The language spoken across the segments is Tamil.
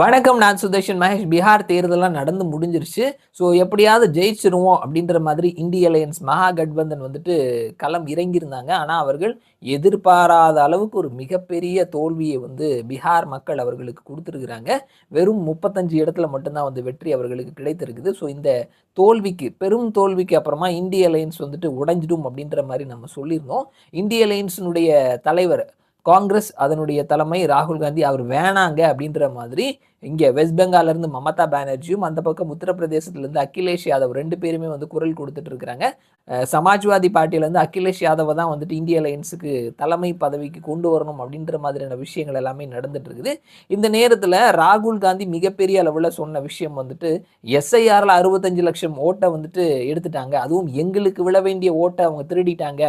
வணக்கம் நான் சுதர்ஷன் மகேஷ். பீகார் தேர்தலாம் நடந்து முடிஞ்சிருச்சு. ஸோ எப்படியாவது ஜெயிச்சிருவோம் அப்படின்ற மாதிரி இந்திய அலையன்ஸ் மகா கட்பந்தன் வந்துட்டு களம் இறங்கியிருந்தாங்க. ஆனால் அவர்கள் எதிர்பாராத அளவுக்கு ஒரு மிகப்பெரிய தோல்வியை வந்து பீகார் மக்கள் அவர்களுக்கு கொடுத்துருக்குறாங்க. வெறும் முப்பத்தஞ்சு இடத்துல மட்டும்தான் வந்து வெற்றி அவர்களுக்கு கிடைத்திருக்குது. ஸோ இந்த தோல்விக்கு பெரும் தோல்விக்கு அப்புறமா இந்திய அலையன்ஸ் வந்துட்டு உடைஞ்சிடும் அப்படின்ற மாதிரி நம்ம சொல்லியிருந்தோம். இந்திய அலையன்ஸினுடைய தலைவர் காங்கிரஸ் அதனுடைய தலைமை ராகுல் காந்தி அவர் வேணாங்க அப்படின்ற மாதிரி இங்கே வெஸ்ட் பெங்கால்லேருந்து மமதா பானர்ஜியும் அந்த பக்கம் உத்தரப்பிரதேசத்துலேருந்து அகிலேஷ் யாதவ் ரெண்டு பேருமே வந்து குரல் கொடுத்துட்டு இருக்கிறாங்க. சமாஜ்வாதி பார்ட்டியிலேருந்து அகிலேஷ் யாதவை தான் வந்துட்டு இந்திய அலையன்ஸுக்கு தலைமை பதவிக்கு கொண்டு வரணும் அப்படின்ற மாதிரியான விஷயங்கள் எல்லாமே நடந்துட்டு இருக்குது. இந்த நேரத்தில் ராகுல் காந்தி மிகப்பெரிய அளவில் சொன்ன விஷயம் வந்துட்டு எஸ்ஐஆரில் அறுபத்தஞ்சு லட்சம் ஓட்டை வந்துட்டு எடுத்துட்டாங்க. அதுவும் எங்களுக்கு விழ வேண்டிய ஓட்டை அவங்க திருடிட்டாங்க.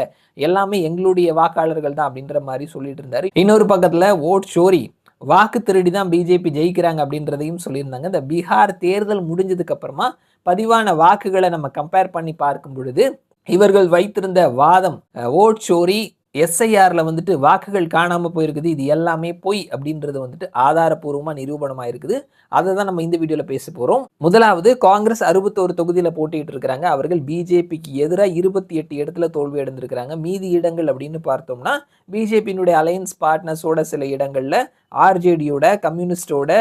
எல்லாமே எங்களுடைய வாக்காளர்கள் தான் அப்படின்ற மாதிரி சொல்லிட்டு இருந்தார். இன்னொரு பக்கத்தில் ஓட் ஷோரி வாக்கு திருடி தான் பிஜேபி ஜெயிக்கிறாங்க அப்படின்றதையும் சொல்லியிருந்தாங்க. இந்த பீகார் தேர்தல் முடிஞ்சதுக்கு அப்புறமா பதிவான வாக்குகளை நம்ம கம்பேர் பண்ணி பார்க்கும் பொழுது இவர்கள் வைத்திருந்த வாதம் ஓட் சோரி எஸ்ஐஆரில் வந்துட்டு வாக்குகள் காணாமல் போயிருக்குது இது எல்லாமே பொய் அப்படின்றது வந்துட்டு ஆதாரப்பூர்வமாக நிரூபணமாக இருக்குது அதை தான் நம்ம இந்த வீடியோவில் பேச போகிறோம் முதலாவது காங்கிரஸ் அறுபத்தோரு தொகுதியில் போட்டிட்டு இருக்கிறாங்க. அவர்கள் பிஜேபிக்கு எதிராக இருபத்தி எட்டு இடத்துல தோல்வி அடைந்திருக்கிறாங்க. மீதி இடங்கள் அப்படின்னு பார்த்தோம்னா பிஜேபியினுடைய அலையன்ஸ் பார்ட்னர்ஸோட சில இடங்களில் ஆர்ஜேடியோட கம்யூனிஸ்டோட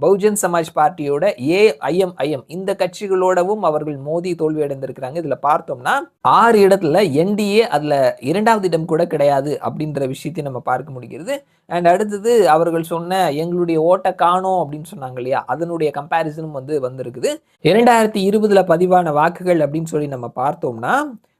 பகுஜன் சமாஜ் பார்ட்டியோட ஏஐஎம்ஐஎம் இந்த கட்சிகளோடவும் அவர்கள் மோதி தோல்வி அடைந்திருக்கிறாங்க இதில் பார்த்தோம்னா ஆறு இடத்துல என்டிஏ அதில் இரண்டாவது இடம் கூட கிடையாது அப்படின்ற விஷயத்தையும் நம்ம பார்க்க முடிகிறது. அண்ட் அடுத்தது அவர்கள் சொன்ன எங்களுடைய ஓட்டை காணோம் அப்படின்னு சொன்னாங்க இல்லையா? அதனுடைய கம்பேரிசனும் வந்து வந்திருக்குது. இரண்டாயிரத்தி இருபதில் பதிவான வாக்குகள் அப்படின்னு சொல்லி நம்ம பார்த்தோம்னா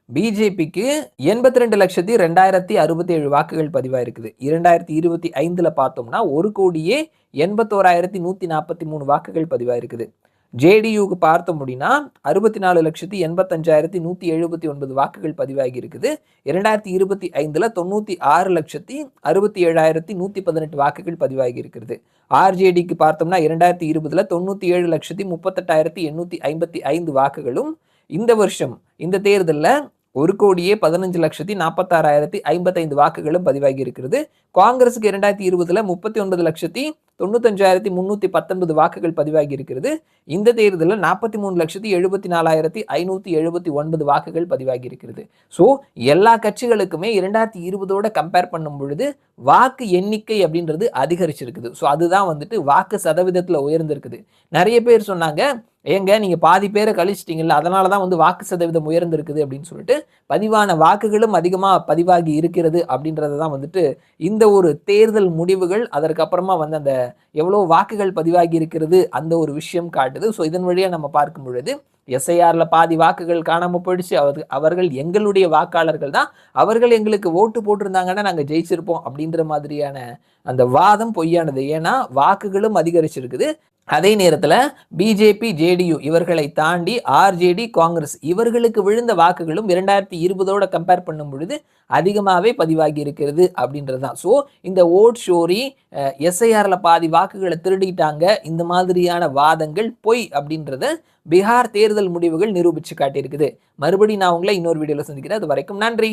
பிஜேபிக்கு எண்பத்தி ரெண்டு லட்சத்தி ரெண்டாயிரத்தி அறுபத்தி ஏழு வாக்குகள் பதிவாயிருக்குது. இரண்டாயிரத்தி இருபத்தி ஐந்தில் பார்த்தோம்னா ஒரு கோடியே எண்பத்தோராயிரத்தி நூற்றி நாற்பத்தி மூணு வாக்குகள் பதிவாயிருக்குது. ஜேடியூக்கு பார்த்தோம் அப்படின்னா அறுபத்தி நாலு லட்சத்தி எண்பத்தஞ்சாயிரத்தி நூற்றி எழுபத்தி ஒன்பது வாக்குகள் பதிவாகி இருக்குது இரண்டாயிரத்தி இருபத்தி ஐந்தில் தொண்ணூற்றி ஆறு லட்சத்தி அறுபத்தி ஏழாயிரத்தி நூற்றி பதினெட்டு வாக்குகள் பதிவாகி இருக்கிறது ஆர்ஜேடிக்கு பார்த்தோம்னா இரண்டாயிரத்தி இருபதில் தொண்ணூற்றி ஏழு லட்சத்தி முப்பத்தெட்டாயிரத்தி எண்ணூற்றி ஐம்பத்தி ஐந்து வாக்குகளும் இந்த வருஷம் இந்த தேர்தலில் ஒரு கோடியே பதினஞ்சு லட்சத்தி நாற்பத்தாறாயிரத்தி ஐம்பத்தைந்து வாக்குகளும் பதிவாகி இருக்கிறது காங்கிரஸுக்கு இரண்டாயிரத்தி இருபதுல முப்பத்தி ஒன்பது லட்சத்தி தொண்ணூத்தஞ்சாயிரத்தி முன்னூத்தி பத்தொன்பது வாக்குகள் பதிவாகி இருக்கிறது இந்த தேர்தலில் நாற்பத்தி மூணு லட்சத்தி எழுபத்தி நாலாயிரத்தி ஐநூத்தி எழுபத்தி ஒன்பது வாக்குகள் பதிவாகி இருக்கிறது ஸோ எல்லா கட்சிகளுக்குமே இரண்டாயிரத்தி இருபதோட கம்பேர் பண்ணும் பொழுது வாக்கு எண்ணிக்கை அப்படின்றது அதிகரிச்சிருக்குது. ஸோ அதுதான் வந்துட்டு வாக்கு சதவீதத்தில் உயர்ந்திருக்குது. நிறைய பேர் சொன்னாங்க ஏங்க நீங்கள் பாதி பேரை கழிச்சிட்டிங்கல்ல அதனால தான் வந்து வாக்கு சதவீதம் உயர்ந்திருக்குது அப்படின்னு சொல்லிட்டு பதிவான வாக்குகளும் அதிகமாக பதிவாகி இருக்கிறது அப்படின்றத தான் வந்துட்டு இந்த ஒரு தேர்தல் முடிவுகள் அதற்கப்புறமா வந்து அந்த எவ்வளோ வாக்குகள் பதிவாகி இருக்கிறது அந்த ஒரு விஷயம் காட்டுது. ஸோ இதன் வழியாக நம்ம பார்க்கும் பொழுது எஸ்ஐஆரில் பாதி வாக்குகள் காணாமல் போயிடுச்சு. அவர் அவர்கள் எங்களுடைய வாக்காளர்கள் தான். அவர்கள் எங்களுக்கு ஓட்டு போட்டிருந்தாங்கன்னா நாங்கள் ஜெயிச்சிருப்போம் அப்படின்ற மாதிரியான அந்த வாதம் பொய்யானது. ஏன்னா வாக்குகளும் அதிகரிச்சிருக்குது. அதே நேரத்தில் பிஜேபி ஜேடியு இவர்களை தாண்டி ஆர்ஜேடி காங்கிரஸ் இவர்களுக்கு விழுந்த வாக்குகளும் இரண்டாயிரத்தி இருபதோட கம்பேர் பண்ணும் பொழுது அதிகமாகவே பதிவாகி இருக்கிறது அப்படின்றது தான் ஸோ இந்த ஓட் ஷோரி எஸ்ஐஆரில் பாதி வாக்குகளை திருடிட்டாங்க. இந்த மாதிரியான வாதங்கள் பொய் அப்படின்றத பீகார் தேர்தல் முடிவுகள் நிரூபித்து காட்டியிருக்குது. மறுபடியும் நான் உங்களை இன்னொரு வீடியோவில் சந்திக்கிறேன். அது வரைக்கும் நன்றி.